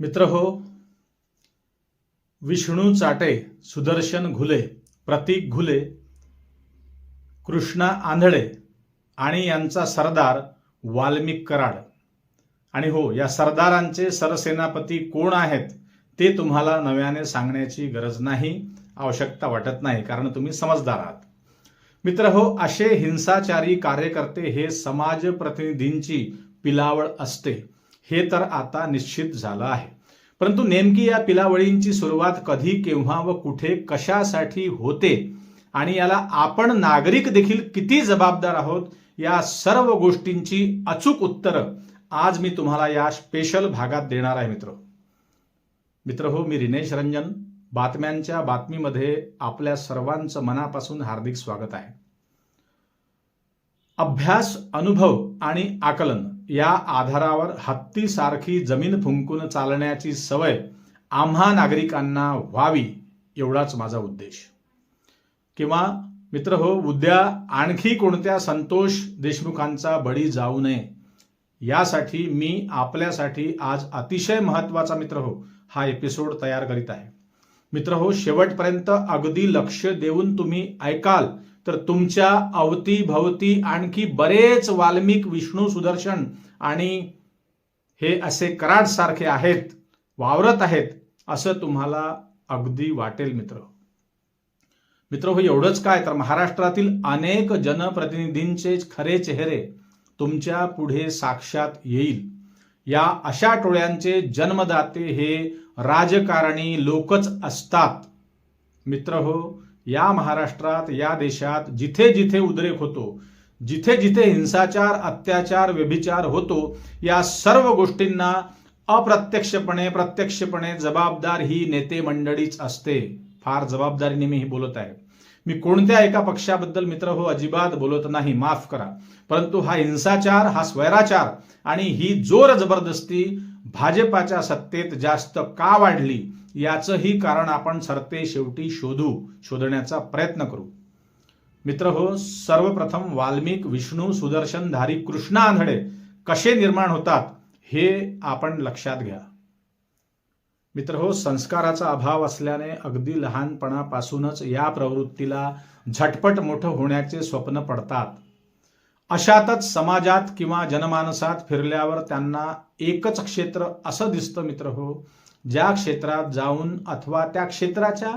मित्र हो विष्णू चाटे सुदर्शन घुले प्रतीक घुले कृष्णा आंधळे आणि यांचा सरदार वाल्मिक कराड. आणि हो या सरदारांचे सरसेनापती कोण आहेत ते तुम्हाला नव्याने सांगण्याची गरज नाही आवश्यकता वाटत नाही कारण तुम्ही समजदार आहात. मित्र हो असे हिंसाचारी कार्यकर्ते हे समाज प्रतिनिधींची पिलावळ असते. हे तर आता निश्चित झालं आहे. परंतु नेमकी या पिलावळींची सुरुवात कधी केव्हा व कुठे कशासाठी होते आणि याला आपण नागरिक देखील किती जबाबदार आहोत या सर्व गोष्टींची अचूक उत्तरं आज मी तुम्हाला या स्पेशल भागात देणार आहे मित्र. मित्र हो मी रिनेश रंजन बातम्यांच्या बातमीमध्ये आपल्या सर्वांचं मनापासून हार्दिक स्वागत आहे. अभ्यास अनुभव आणि आकलन या आधारावर हत्तीसारखी जमीन फुंकून चालण्याची सवय आम्हा नागरिकांना व्हावी एवढाच माझा उद्देश. किंवा मित्र हो उद्या आणखी कोणत्या संतोष देशमुखांचा बळी जाऊ नये यासाठी मी आपल्यासाठी आज अतिशय महत्त्वाचा मित्र हो हा एपिसोड तयार करीत आहे. मित्र हो शेवटपर्यंत अगदी लक्ष देऊन तुम्ही ऐकाल तर तुमच्या अवतीभवती आणखी बरेच वाल्मिक विष्णू सुदर्शन आणि हे असे कराड सारखे आहेत वावरत आहेत असं तुम्हाला अगदी वाटेल मित्र. मित्र हो एवढंच काय? तर महाराष्ट्रातील अनेक जनप्रतिनिधींचे खरे चेहरे तुमच्यापुढे साक्षात येईल. या अशा टोळ्यांचे जन्मदाते हे राजकारणी लोकच असतात. मित्र हो या महाराष्ट्रात या देशात जिथे जिथे उद्रेक होतो जिथे जिथे हिंसाचार अत्याचार व्यभिचार होतो या सर्व गोष्टींना अप्रत्यक्षपणे प्रत्यक्षपणे जबाबदार ही नेते मंडळीच असते. फार जबाबदारीने मी ही बोलत आहे. मी कोणत्या एका पक्षाबद्दल मित्र हो अजिबात बोलत नाही माफ करा. परंतु हा हिंसाचार हा स्वैराचार आणि ही जोर जबरदस्ती भाजपाच्या सत्तेत जास्त का वाढली? याचंही कारण आपण सरते शेवटी शोधू शोधण्याचा प्रयत्न करू. मित्र हो सर्वप्रथम वाल्मिक विष्णू सुदर्शनधारी कृष्णा आंधळे कसे निर्माण होतात हे आपण लक्षात घ्या. मित्र हो संस्काराचा अभाव असल्याने अगदी लहानपणापासूनच या प्रवृत्तीला झटपट मोठं होण्याचे स्वप्न पडतात. अशातच समाजात किंवा जनमानसात फिरल्यावर त्यांना एकच क्षेत्र असं दिसतं मित्र हो ज्या क्षेत्रात जाऊन अथवा त्या क्षेत्राच्या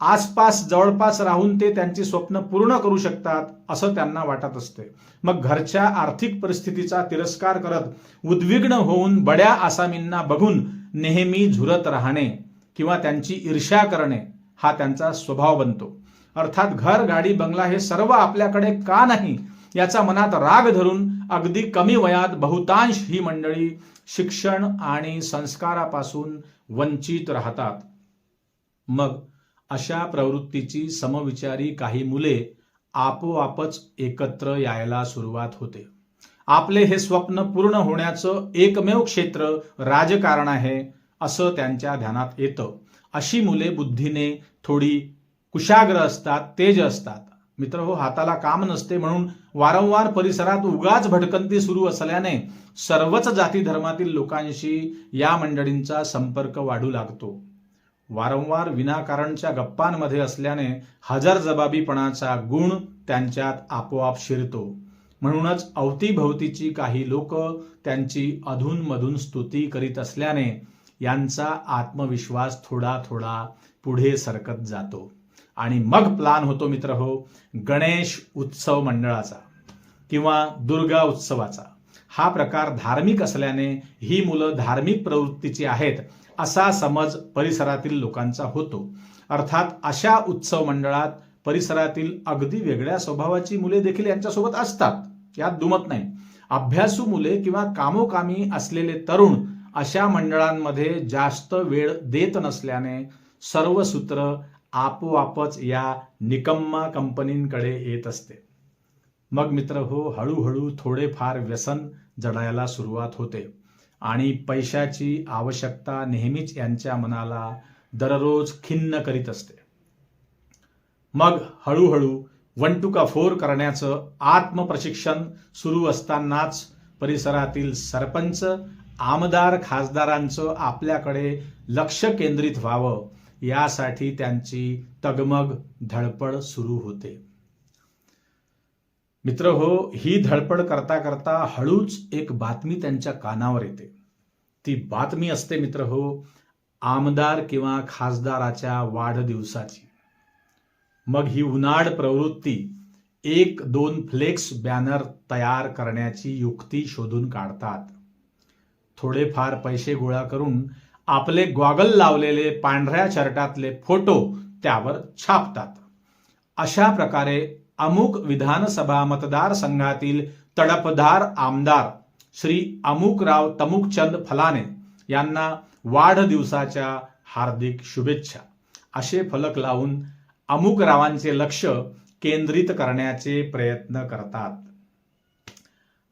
आसपास जवळपास राहून ते त्यांची स्वप्न पूर्ण करू शकतात असं त्यांना वाटत असते. मग घरच्या आर्थिक परिस्थितीचा तिरस्कार करत उद्विग्न होऊन बड्या आसामींना बघून नेहमी झुरत राहणे किंवा त्यांची ईर्ष्या करणे हा त्यांचा स्वभाव बनतो. अर्थात घर गाडी बंगला हे सर्व आपल्याकडे का नाही याचा मनात राग धरून अगदी कमी वयात बहुतांश ही मंडळी शिक्षण आणि संस्कारापासून वंचित राहतात. मग अशा प्रवृत्तीची समविचारी काही मुले आपोआपच एकत्र यायला सुरुवात होते. आपले हे स्वप्न पूर्ण होण्याचं एकमेव क्षेत्र राजकारण आहे असं त्यांच्या ध्यानात येतं. अशी मुले बुद्धीने थोडी कुशाग्र असतात तेज असतात. मित्र हो हाताला काम नसते म्हणून वारंवार परिसरात उगाच भटकंती सुरू असल्याने सर्वच जाती धर्मातील लोकांशी या मंडळींचा संपर्क वाढू लागतो. वारंवार विनाकारणच्या गप्पांमध्ये असल्याने हजरजबाबीपणाचा गुण त्यांच्यात आपोआप शिरतो. म्हणूनच अवतीभवतीची काही लोक त्यांची अधूनमधून स्तुती करीत असल्याने यांचा आत्मविश्वास थोडा थोडा पुढे सरकत जातो. आणि मग प्लान होतो मित्र हो गणेश उत्सव मंडळाचा किंवा दुर्गा उत्सवाचा. हा प्रकार धार्मिक असल्याने ही मुलं धार्मिक प्रवृत्तीची आहेत असा समज परिसरातील लोकांचा होतो. अर्थात अशा उत्सव मंडळात परिसरातील अगदी वेगळ्या स्वभावाची मुले देखील यांच्यासोबत असतात. यात दुमत नाही. अभ्यासू मुले किंवा कामोकामी असलेले तरुण अशा मंडळांमध्ये जास्त वेळ देत नसल्याने सर्व सूत्र आपोआपच या निकम्मा कंपनींकडे येत असते. मग मित्र हो हळूहळू थोडेफार व्यसन जडायला सुरुवात होते आणि पैशाची आवश्यकता नेहमीच यांच्या मनाला दररोज खिन्न करीत असते. मग हळूहळू वन टू का फोर करण्याचं आत्मप्रशिक्षण सुरू असतानाच परिसरातील सरपंच आमदार खासदारांचं आपल्याकडे लक्ष केंद्रित व्हावं यासाठी त्यांची तगमग धडपड सुरू होते. मित्र हो ही धडपड करता करता हळूच एक बातमी त्यांच्या कानावर येते. ती बातमी असते मित्र हो आमदार किंवा खासदाराच्या वाढदिवसाची. मग ही उन्हाळ प्रवृत्ती एक दोन फ्लेक्स बॅनर तयार करण्याची युक्ती शोधून काढतात. थोडेफार पैसे गोळा करून आपले गॉगल लावलेले पांढऱ्या शर्टातले फोटो त्यावर छापतात. अशा प्रकारे अमुक विधानसभा मतदारसंघातील तडपधार आमदार श्री अमुकराव तमुकचंद फलाने यांना वाढदिवसाच्या हार्दिक शुभेच्छा. असे फलक लावून अमुकरावांचे लक्ष केंद्रित करण्याचे प्रयत्न करतात.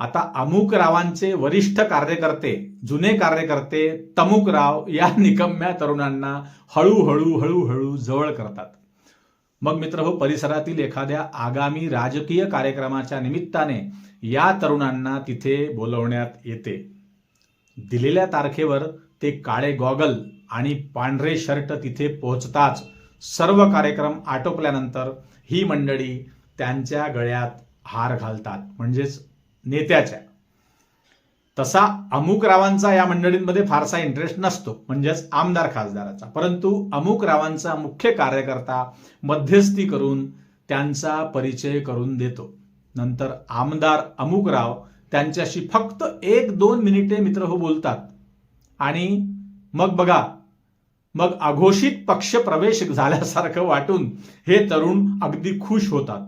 आता अमुकरावांचे वरिष्ठ कार्यकर्ते जुने कार्यकर्ते तमुकराव या निकम्या तरुणांना हळूहळू हळूहळू जवळ करतात. मग मित्र हो परिसरातील एखाद्या आगामी राजकीय कार्यक्रमाच्या निमित्ताने या तरुणांना तिथे बोलवण्यात येते. दिलेल्या तारखेवर ते काळे गॉगल आणि पांढरे शर्ट तिथे पोहोचताच सर्व कार्यक्रम आटोपल्यानंतर ही मंडळी त्यांच्या गळ्यात हार घालतात. म्हणजेच नेत्याच्या. तसा अमुक रावांचा या मंडळींमध्ये फारसा इंटरेस्ट नसतो म्हणजेच आमदार खासदाराचा. परंतु अमुक रावांचा मुख्य कार्यकर्ता मध्यस्थी करून त्यांचा परिचय करून देतो. नंतर आमदार अमुकराव त्यांच्याशी फक्त एक दोन मिनिटे मित्र हो बोलतात. आणि मग बघा मग अघोषित पक्ष प्रवेश झाल्यासारखं वाटून हे तरुण अगदी खुश होतात.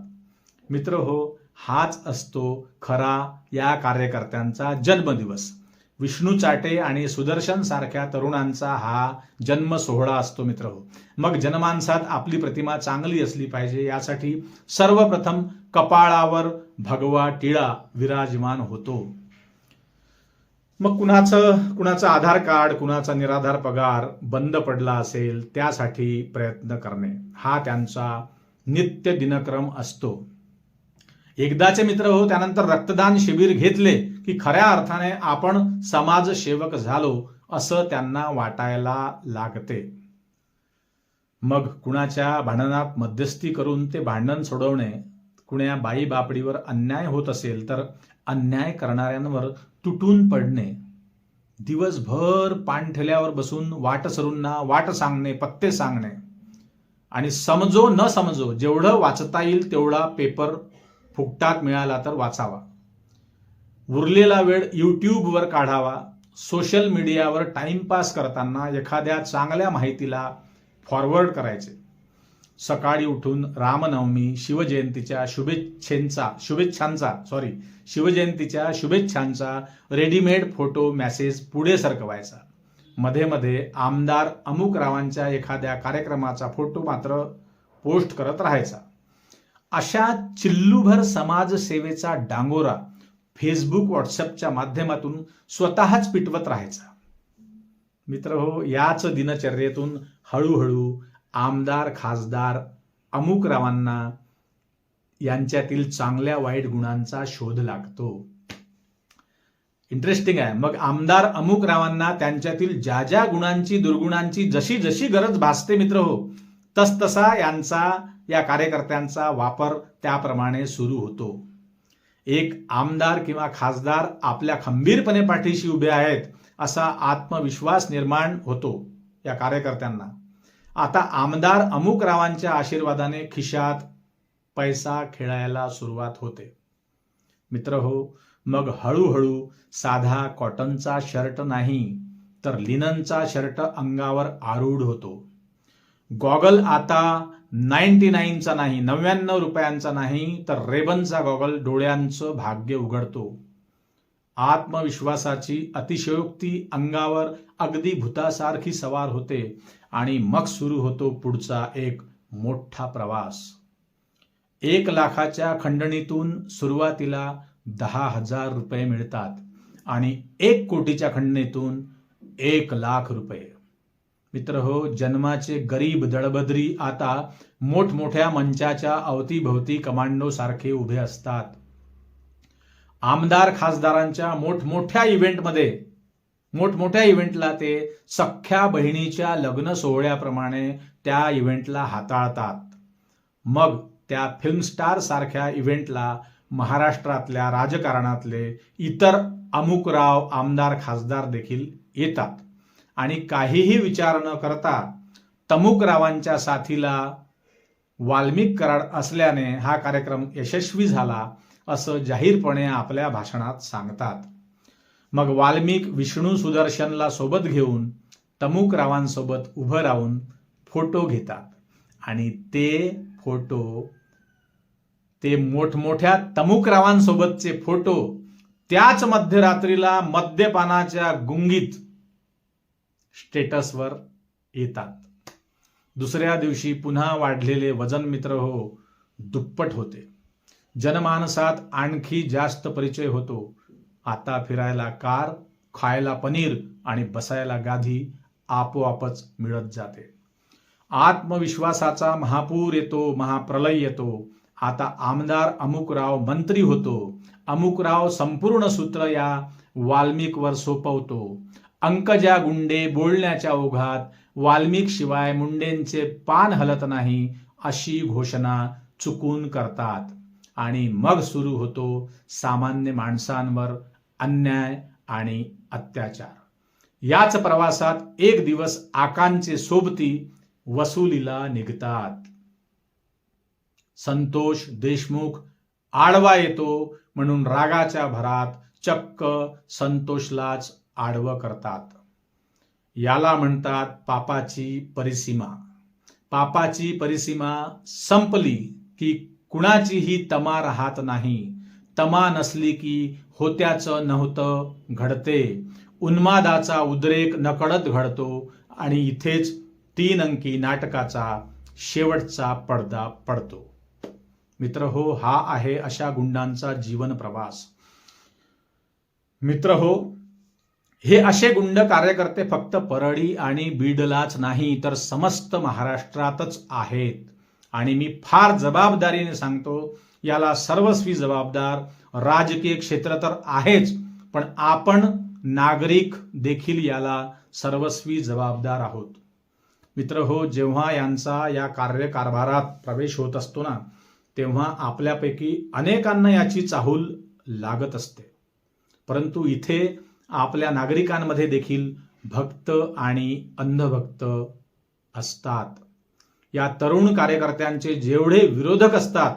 मित्र हो हाच असतो खरा या कार्यकर्त्यांचा जन्मदिवस. विष्णू चाटे आणि सुदर्शन सारख्या तरुणांचा हा जन्म सोहळा असतो मित्र हो. मग जनमानसात आपली प्रतिमा चांगली असली पाहिजे यासाठी सर्वप्रथम कपाळावर भगवा टिळा विराजमान होतो. मग कुणाचं कुणाचं आधार कार्ड कुणाचा निराधार पगार बंद पडला असेल त्यासाठी प्रयत्न करणे. हा त्यांचा नित्य दिनक्रम असतो. एकदाचे मित्र हो त्यानंतर रक्तदान शिबिर घेतले की खऱ्या अर्थाने आपण समाजसेवक झालो असं त्यांना वाटायला लागते. मग कुणाच्या भांडणात मध्यस्थी करून ते भांडण सोडवणे कुण्या बाई बापडीवर अन्याय होत असेल तर अन्याय करणाऱ्यांवर तुटून पडणे दिवसभर पाणठेल्यावर बसून वाटसरूंना वाट सांगणे पत्ते सांगणे. आणि समजो न समजो जेवढं वाचता येईल तेवढा पेपर फुकटात मिळाला तर वाचावा. उरलेला वेळ यूट्यूबवर काढावा. सोशल मीडियावर टाइमपास करताना एखाद्या चांगल्या माहितीला फॉरवर्ड करायचे. सकाळी उठून रामनवमी शिवजयंतीच्या शुभेच्छेंचा शुभेच्छांचा सॉरी शिवजयंतीच्या शुभेच्छांचा रेडीमेड फोटो मेसेज पुढे सरकवायचा. मध्ये मध्ये आमदार अमुक रावांच्या एखाद्या कार्यक्रमाचा फोटो मात्र पोस्ट करत राहायचा. अशा चिल्लूभर समाजसेवेचा डांगोरा फेसबुक व्हॉट्सअपच्या माध्यमातून स्वतःच पिटवत राहायचा. मित्र हो याच दिनचर्येतून हळूहळू आमदार खासदार अमुक रावांना यांच्यातील चांगल्या वाईट गुणांचा शोध लागतो. इंटरेस्टिंग आहे. मग आमदार अमुक रावांना त्यांच्यातील ज्या ज्या गुणांची दुर्गुणांची जशी जशी गरज भासते मित्र हो तसतसा यांचा या कार्यकर्त्यांचा वापर त्याप्रमाणे सुरू होतो. एक आमदार किंवा खासदार आपल्या खंबीरपणे पाठीशी उभे आहेत असा आत्मविश्वास निर्माण होतो या कार्यकर्त्यांना. आता आमदार अमुक रावांच्या आशीर्वादाने खिशात पैसा खेळायला सुरुवात होते. मित्र हो मग हळूहळू साधा कॉटनचा शर्ट नाही तर लिननचा शर्ट अंगावर आरूढ होतो. गॉगल आता नाईन्टी नाईनचा नाही नव्याण्णव रुपयांचा नाही तर रेबनचा गॉगल डोळ्यांचं भाग्य उघडतो. आत्मविश्वासाची अतिशयोक्ती अंगावर अगदी भूतासारखी सवार होते आणि मग सुरू होतो पुढचा एक मोठा प्रवास. एक लाखाच्या खंडणीतून सुरुवातीला दहा हजार रुपये मिळतात आणि एक कोटीच्या खंडणीतून एक लाख रुपये. मित्र हो जन्माचे गरीब दळबद्री आता मोठमोठ्या मंचाच्या अवतीभवती कमांडो सारखे उभे असतात. आमदार खासदारांच्या मोठमोठ्या इव्हेंटमध्ये मोठमोठ्या इव्हेंटला ते सख्ख्या बहिणीच्या लग्न सोहळ्याप्रमाणे त्या इव्हेंटला हाताळतात. मग त्या फिल्म स्टार सारख्या इव्हेंटला महाराष्ट्रातल्या राजकारणातले इतर अमुकराव आमदार खासदार देखील येतात. आणि काहीही विचार न करता तमुकरावांच्या साथीला वाल्मिक कराड असल्याने हा कार्यक्रम यशस्वी झाला असं जाहीरपणे आपल्या भाषणात सांगतात. मग वाल्मिक विष्णू सुदर्शनला सोबत घेऊन तमुकरावांसोबत उभं राहून फोटो घेतात. आणि ते फोटो ते मोठमोठ्या तमुकरावांसोबतचे फोटो त्याच मध्यरात्रीला मद्यपानाच्या गुंगीत स्टेटसवर येतात. दुसऱ्या दिवशी पुन्हा वाढलेले वजन मित्र हो दुप्पट होते. जनमानसात आणखी जास्त परिचय होतो. आता फिरायला कार खायला पनीर आणि बसायला गाधी आपोआपच मिळत जाते. आत्मविश्वासाचा महापूर येतो महाप्रलय येतो. आता आमदार अमुकराव मंत्री होतो. अमुकराव संपूर्ण सूत्र या वाल्मिकवर सोपवतो. अंकजा गुंडे बोलण्याच्या ओघात वाल्मिक शिवाय मुंडेंचे पान हलत नाही अशी घोषणा चुकून करतात. आणि मग सुरू होतो सामान्य माणसांवर अन्याय आणि अत्याचार. याच प्रवासात एक दिवस आकांचे सोबती वसुलीला निघतात. संतोष देशमुख आडवा येतो म्हणून रागाच्या भरात चक्क संतोषलाच आडवं करतात. याला म्हणतात पापाची परिसीमा. पापाची परिसीमा संपली की कुणाचीही तमा राहत नाही. तमा नसली की होत्याचं नव्हतं घडते. उन्मादाचा उद्रेक नकळत घडतो आणि इथेच तीन अंकी नाटकाचा शेवटचा पडदा पडतो. मित्र हो हा आहे अशा गुंडांचा जीवन प्रवास. मित्र हो हे असे गुंड कार्यकर्ते फक्त परळी आणि बीडलाच नाही तर समस्त महाराष्ट्रातच आहेत. आणि मी फार जबाबदारीने सांगतो याला सर्वस्वी जबाबदार राजकीय क्षेत्र तर आहेच पण आपण नागरिक देखील याला सर्वस्वी जबाबदार आहोत. मित्र हो जेव्हा यांचा या कार्यकारभारात प्रवेश होत असतो ना तेव्हा आपल्यापैकी अनेकांना याची चाहूल लागत असते. परंतु इथे आपल्या नागरिकांमध्ये देखील भक्त आणि अंधभक्त असतात. या तरुण कार्यकर्त्यांचे जेवढे विरोधक असतात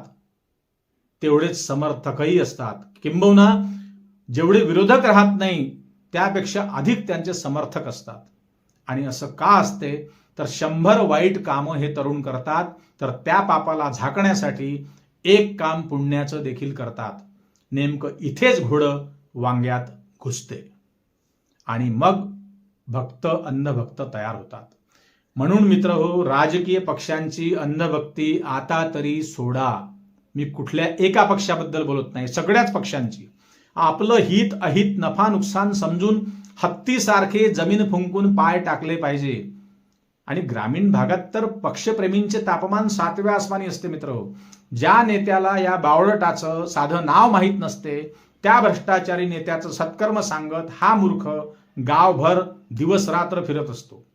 तेवढेच समर्थकही असतात. किंबहुना जेवढे विरोधक राहत नाही त्यापेक्षा अधिक त्यांचे समर्थक असतात. आणि असं का असते? तर शंभर वाईट कामं हे तरुण करतात तर त्या पापाला झाकण्यासाठी एक काम पुण्याचं देखील करतात. नेमकं इथेच घोडं वांग्यात घुसते. आणि मग भक्त अंधभक्त तयार होतात. म्हणून मित्र हो राजकीय पक्षांची अंधभक्ती आता तरी सोडा. मी कुठल्या एका पक्षाबद्दल बोलत नाही सगळ्याच पक्षांची. आपलं हित अहित नफा नुकसान समजून हत्तीसारखे जमीन फुंकून पाय टाकले पाहिजे. आणि ग्रामीण भागात तर पक्षप्रेमींचे तापमान सातव्या आसमानी असते मित्र ज्या नेत्याला या बावळटाचं साधं नाव माहीत नसते त्या भ्रष्टाचारी नेत्याचं सत्कर्म सांगत हा मूर्ख गावभर दिवस रात्र फिरत असतो.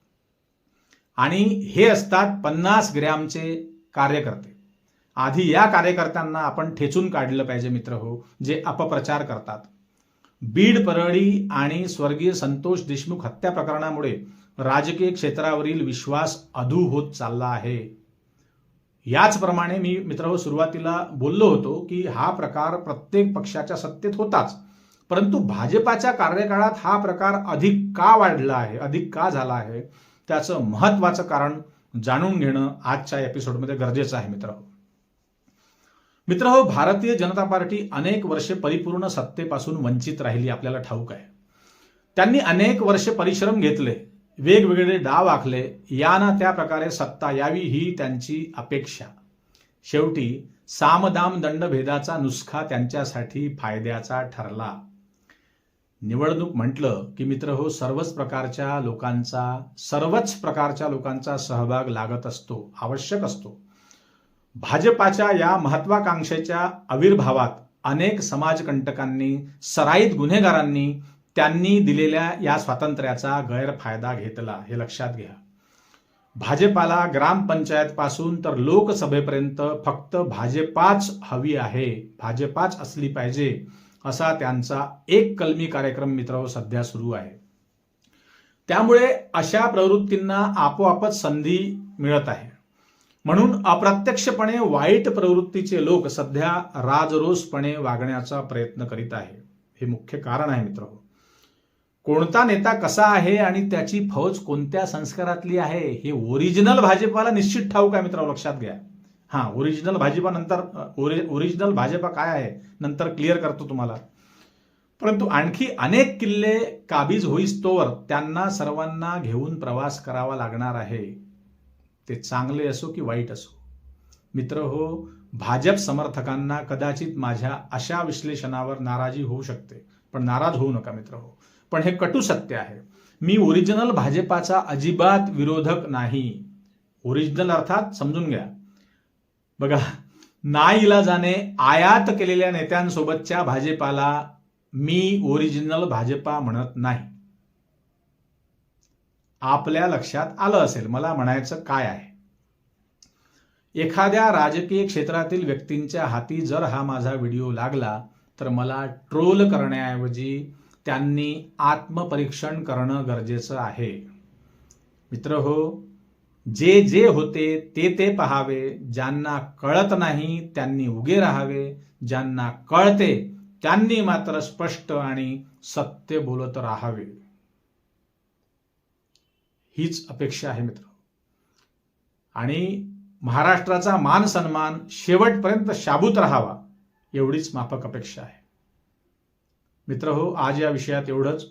आणि हे असतात पन्नास ग्रॅमचे कार्यकर्ते. आधी या कार्यकर्त्यांना आपण ठेचून काढलं पाहिजे मित्र हो जे अपप्रचार करतात. बीड परळी आणि स्वर्गीय संतोष देशमुख हत्या प्रकरणामुळे राजकीय क्षेत्रावरील विश्वास अधू होत चालला आहे. याचप्रमाणे मी मित्र सुरुवातीला बोललो होतो की हा प्रकार प्रत्येक पक्षाच्या सत्तेत होताच. परंतु भाजपाच्या कार्यकाळात हा प्रकार अधिक का वाढला आहे अधिक का झाला आहे त्याचं महत्वाचं कारण जाणून घेणं आजच्या एपिसोडमध्ये गरजेचं आहे मित्र मित्र हो भारतीय जनता पार्टी अनेक वर्षे परिपूर्ण सत्तेपासून वंचित राहिली आपल्याला ठाऊक आहे. त्यांनी अनेक वर्ष परिश्रम घेतले. वेगवेगळे डाव आखले या त्या प्रकारे सत्ता यावी ही त्यांची अपेक्षा. शेवटी सामदाम दंडभेदाचा नुसखा त्यांच्यासाठी फायद्याचा ठरला. निवडणूक म्हटलं की मित्र हो सर्वच प्रकारच्या लोकांचा सर्वच प्रकारच्या लोकांचा सहभाग लागत असतो आवश्यक असतो. भाजपाच्या या महत्वाकांक्षेच्या आविर्भावात अनेक समाजकंटकांनी सराईत गुन्हेगारांनी त्यांनी दिलेल्या या स्वातंत्र्याचा गैरफायदा घेतला हे लक्षात घ्या. भाजपाला ग्रामपंचायत पासून तर लोकसभेपर्यंत फक्त भाजपाच हवी आहे भाजपाच असली पाहिजे असा त्यांचा एक कलमी कार्यक्रम मित्र सध्या सुरू आहे. त्यामुळे अशा प्रवृत्तींना आपोआपच संधी मिळत आहे. म्हणून अप्रत्यक्षपणे वाईट प्रवृत्तीचे लोक सध्या राजरोसपणे वागण्याचा प्रयत्न करीत आहे. हे मुख्य कारण आहे मित्र हो. कोणता नेता कसा आहे आणि त्याची फौज कोणत्या संस्कारातली आहे हे ओरिजिनल भाजपाला निश्चित ठाऊक आहे मित्रांनो लक्षात घ्या. हा ओरिजिनल भाजपा नंतर ओरिजिनल भाजपा काय आहे नंतर क्लिअर करतो तुम्हाला. परंतु आणखी अनेक किल्ले काबीज होईस्तोवर त्यांना सर्वांना घेऊन प्रवास करावा लागणार आहे. ते चांगले असो की वाईट असो. मित्र हो भाजप समर्थकांना कदाचित माझ्या अशा विश्लेषणावर नाराजी होऊ शकते. पण नाराज होऊ नका मित्र हो. पण हे कटू सत्य आहे. मी ओरिजिनल भाजपाचा अजिबात विरोधक नाही. ओरिजिनल अर्थात समजून घ्या. बघा नाईलाजाने आयात केलेल्या नेत्यांसोबतच्या भाजपाला मी ओरिजिनल भाजपा म्हणत नाही. आपल्या लक्षात आलं असेल मला म्हणायचं काय आहे. एखाद्या राजकीय क्षेत्रातील व्यक्तींच्या हाती जर हा माझा व्हिडिओ लागला तर मला ट्रोल करण्याऐवजी त्यांनी आत्मपरीक्षण करणं गरजेचं आहे. मित्र हो जे जे होते ते ते पहावे ज्यांना कळत नाही त्यांनी उगे राहावे ज्यांना कळते त्यांनी मात्र स्पष्ट आणि सत्य बोलत राहावे. हीच अपेक्षा आहे मित्र. आणि महाराष्ट्राचा मान सन्मान शेवटपर्यंत शाबूत राहावा. एवढीच माफक अपेक्षा आहे. मित्र हो आज या विषयात एवढंच.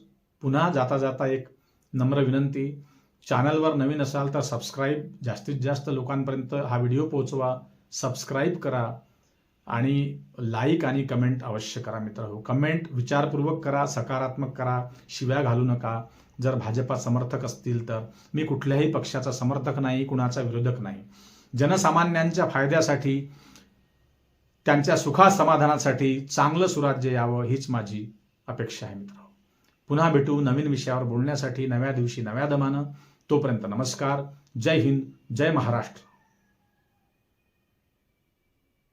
पुन्हा जाता जाता एक नम्र विनंती. चॅनलवर नवीन असाल तर सबस्क्राईब जास्तीत जास्त लोकांपर्यंत हा व्हिडिओ पोहोचवा सबस्क्राईब करा आणि लाईक आणि कमेंट अवश्य करा मित्र हो कमेंट विचारपूर्वक करा सकारात्मक करा शिव्या घालू नका. जर भाजपा समर्थक असतील तर. मी कुठल्याही पक्षाचा समर्थक नाही कुणाचा विरोधक नाही. जनसामान्यांच्या फायद्यासाठी त्यांच्या सुखा समाधानासाठी चांगलं सुराज्य यावं हीच माझी अपेक्षा आहे मित्र पुन्हा भेटू नवीन विषयावर बोलण्यासाठी नव्या दिवशी नव्या दमानं. तोपर्यंत नमस्कार. जय हिंद जय महाराष्ट्र.